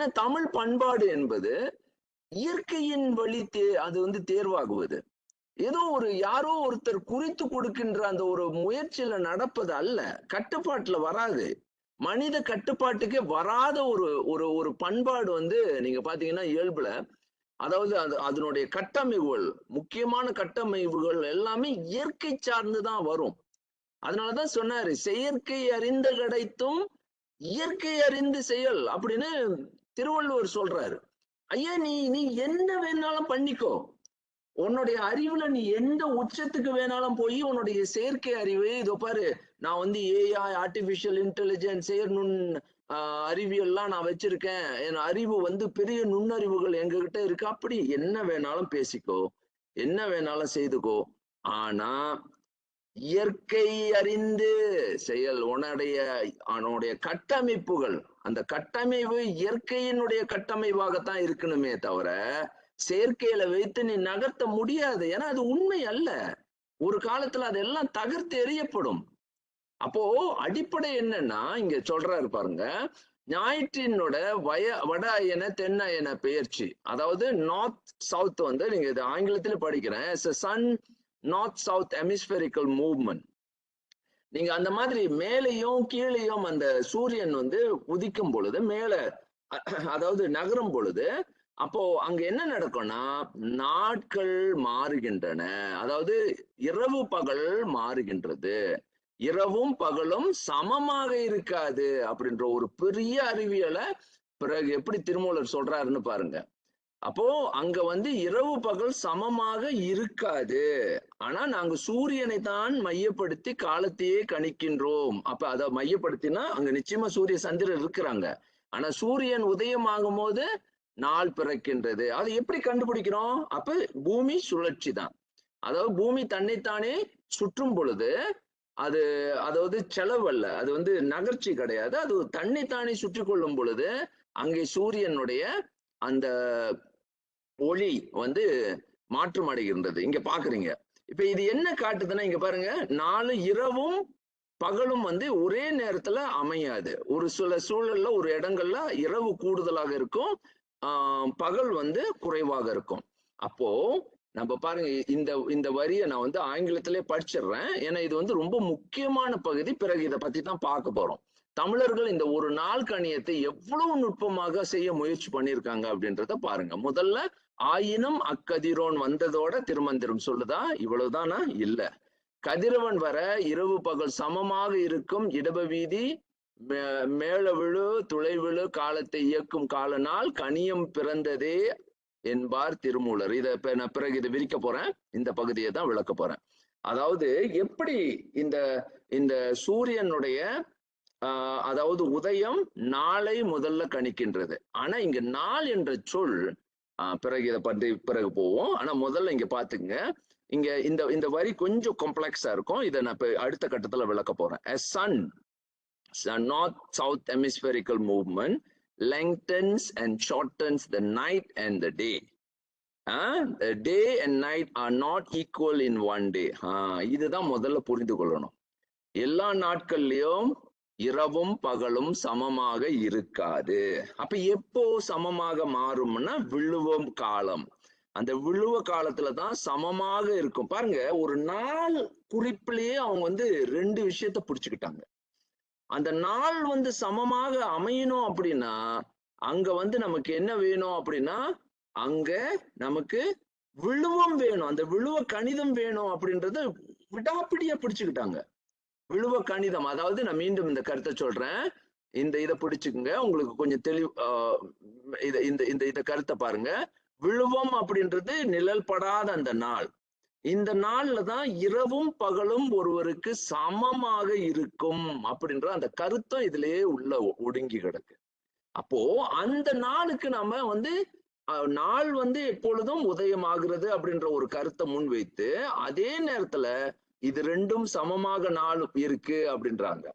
ஏன்னா தமிழ் பண்பாடு என்பது இயற்கையின் வழி தே அது வந்து தேர்வாகுவது. ஏதோ ஒரு யாரோ ஒருத்தர் குறித்து கொடுக்கின்ற அந்த ஒரு முயற்சியில நடப்பது அல்ல. கட்டுப்பாட்டுல வராது. மனித கட்டுப்பாட்டுக்கே வராத ஒரு ஒரு ஒரு பண்பாடு வந்து நீங்க பாத்தீங்கன்னா இயல்புல அதாவது அது அதனுடைய கட்டமைவுகள் முக்கியமான கட்டமைவுகள் எல்லாமே இயற்கை சார்ந்துதான் வரும். அதனாலதான் சொன்னாரு செயற்கை அறிந்த கிடைத்தும் இயற்கை அறிந்து செயல் அப்படின்னு திருவள்ளுவர் சொல்றாரு ஐயா நீ நீ என்ன வேணாலும் பண்ணிக்கோ. உன்னுடைய அறிவுல நீ எந்த உச்சத்துக்கு வேணாலும் போய் உன்னுடைய செயற்கை அறிவு இதோ பாரு நான் வந்து ஏஐ ஆர்டிபிஷியல் இன்டெலிஜென்ஸ் செயற் நுண் ஆஹ் அறிவியல்லாம் நான் வச்சிருக்கேன். என் அறிவு வந்து பெரிய நுண்ணறிவுகள் எங்ககிட்ட இருக்கு. அப்படி என்ன வேணாலும் பேசிக்கோ என்ன வேணாலும் செய்துக்கோ. ஆனா இயற்கை அறிந்து செயல் உன்னுடைய அவனுடைய கட்டமைப்புகள் அந்த கட்டமைப்பு இயற்கையினுடைய கட்டமைப்பாகத்தான் இருக்கணுமே தவிர செயற்கையில வைத்து நீ நகர்த்த முடியாது. ஏன்னா அது உண்மை அல்ல. ஒரு காலத்துல அதெல்லாம் தகர்த்து எறியப்படும். அப்போ அடிப்படை என்னன்னா இங்க சொல்றாரு பாருங்க ஞாயிற்றினோட வய வட அயன தென் அயன பெயர்ச்சி. அதாவது நார்த் சவுத் வந்து நீங்க இது ஆங்கிலத்துல படிக்கிறேன் sun north south hemispherical movement நீங்க அந்த மாதிரி மேலேயும் கீழேயும் அந்த சூரியன் வந்து உதிக்கும் பொழுது மேல அதாவது நகரும் பொழுது அப்போ அங்க என்ன நடக்கும்னா நாட்கள் மாறுகின்றன. அதாவது இரவு பகல் மாறுகின்றது. இரவும் பகலும் சமமாக இருக்காது அப்படின்ற ஒரு பெரிய அறிவியலை பிறகு எப்படி திருமூலர் சொல்றாருன்னு பாருங்க. அப்போ அங்க வந்து இரவு பகல் சமமாக இருக்காது. ஆனா நாங்க சூரியனை தான் மையப்படுத்தி காலத்தையே கணிக்கின்றோம். அப்ப அதை மையப்படுத்தினா அங்க நிச்சயமா சூரிய சந்திரன் இருக்கிறாங்க. ஆனா சூரியன் உதயமாகும் போது நாள் பிறக்கின்றது. அதை எப்படி கண்டுபிடிக்கிறோம்? அப்ப பூமி சுழற்சி தான். அதாவது பூமி தன்னைத்தானே சுற்றும் பொழுது அது அதாவது செலவல்ல அது வந்து நகர்ச்சி கிடையாது. அது தன்னைத்தானே சுற்றி கொள்ளும் பொழுது அங்கே சூரியனுடைய அந்த ஒளி வந்து மாற்றம் அடைகின்றது இங்க பாக்குறீங்க. இப்ப இது என்ன காட்டுதுன்னா இங்க பாருங்க. நாலு இரவும் பகலும் வந்து ஒரே நேரத்துல அமையாது. ஒரு சில சூழல்ல ஒரு இடங்கள்ல இரவு கூடுதலாக இருக்கும். பகல் வந்து குறைவாக இருக்கும். அப்போ நம்ம பாருங்க இந்த இந்த வரியை நான் வந்து ஆங்கிலத்திலே படிச்சிடுறேன். ஏன்னா இது வந்து ரொம்ப முக்கியமான பகுதி. பிறகு இதை பத்தி தான் பார்க்க போறோம். தமிழர்கள் இந்த ஒரு நாள் கணியத்தை எவ்வளவு நுட்பமாக செய்ய முயற்சி பண்ணியிருக்காங்க அப்படின்றத பாருங்க. முதல்ல ஆயினும் அக்கதிரோன் வந்ததோட திருமந்திரம் சொல்லுதா? இவ்வளவுதானா? இல்ல. கதிரவன் வர இரவு பகல் சமமாக இருக்கும் இடப வீதி மேல விழு துளை விழு காலத்தை இயக்கும் கால நாள் கனியம் பிறந்ததே என்பார் திருமூலர். இதை நான் பிறகு இதை விரிக்க போறேன். இந்த பகுதியை தான் விளக்க போறேன். அதாவது எப்படி இந்த இந்த சூரியனுடைய ஆஹ் அதாவது உதயம் நாளை முதல்ல கணிக்கின்றது. ஆனா இங்க நாள் என்ற சொல் ஆஹ் பிறகு இதை பற்றி பிறகு போவோம். ஆனா முதல்ல இங்க பாத்துங்க இங்க இந்த இந்த வரி கொஞ்சம் காம்ப்ளெக்ஸா இருக்கும். இதை நான் இப்ப அடுத்த கட்டத்துல விளக்க போறேன். Sun north south hemispherical movement lengthens and shortens the night and the day. Huh? the day and night are not equal in one day. இதுதான் முதல்ல புரிந்து கொள்ளணும். எல்லா நாட்கள்லயும் இரவும் பகலும் சமமாக இருக்காது. அப்ப எப்போ சமமாக மாறும்னா விழுவம் காலம். அந்த விழுவ காலத்துல தான் சமமாக இருக்கும். பாருங்க ஒரு நாள் குறிப்பிலேயே அவங்க வந்து ரெண்டு விஷயத்த புடிச்சுக்கிட்டாங்க. அந்த நாள் வந்து சமமாக அமையணும் அப்படின்னா அங்க வந்து நமக்கு என்ன வேணும் அப்படின்னா அங்க நமக்கு விழுவம் வேணும். அந்த விழுவ கணிதம் வேணும் அப்படின்றத விடாப்பிடியா பிடிச்சுக்கிட்டாங்க. விழுவ கணிதம். அதாவது நான் மீண்டும் இந்த கருத்தை சொல்றேன். இந்த இதை பிடிச்சுக்குங்க. உங்களுக்கு கொஞ்சம் தெளிவு இதை இந்த இந்த இதை கருத்தை பாருங்க. விழுவம் அப்படின்றது நிழல் படாத அந்த நாள். இந்த நாள்ல தான் இரவும் பகலும் ஒருவருக்கு சமமாக இருக்கும் அப்படின்ற அந்த கருத்தம் இதுலயே உள்ள ஒடுங்கி கிடக்கு. அப்போ அந்த நாளுக்கு நாம வந்து நாள் வந்து எப்பொழுதும் உதயமாகிறது அப்படின்ற ஒரு கருத்தை முன்வைத்து அதே நேரத்துல இது ரெண்டும் சமமாக நாள் இருக்கு அப்படின்றாங்க.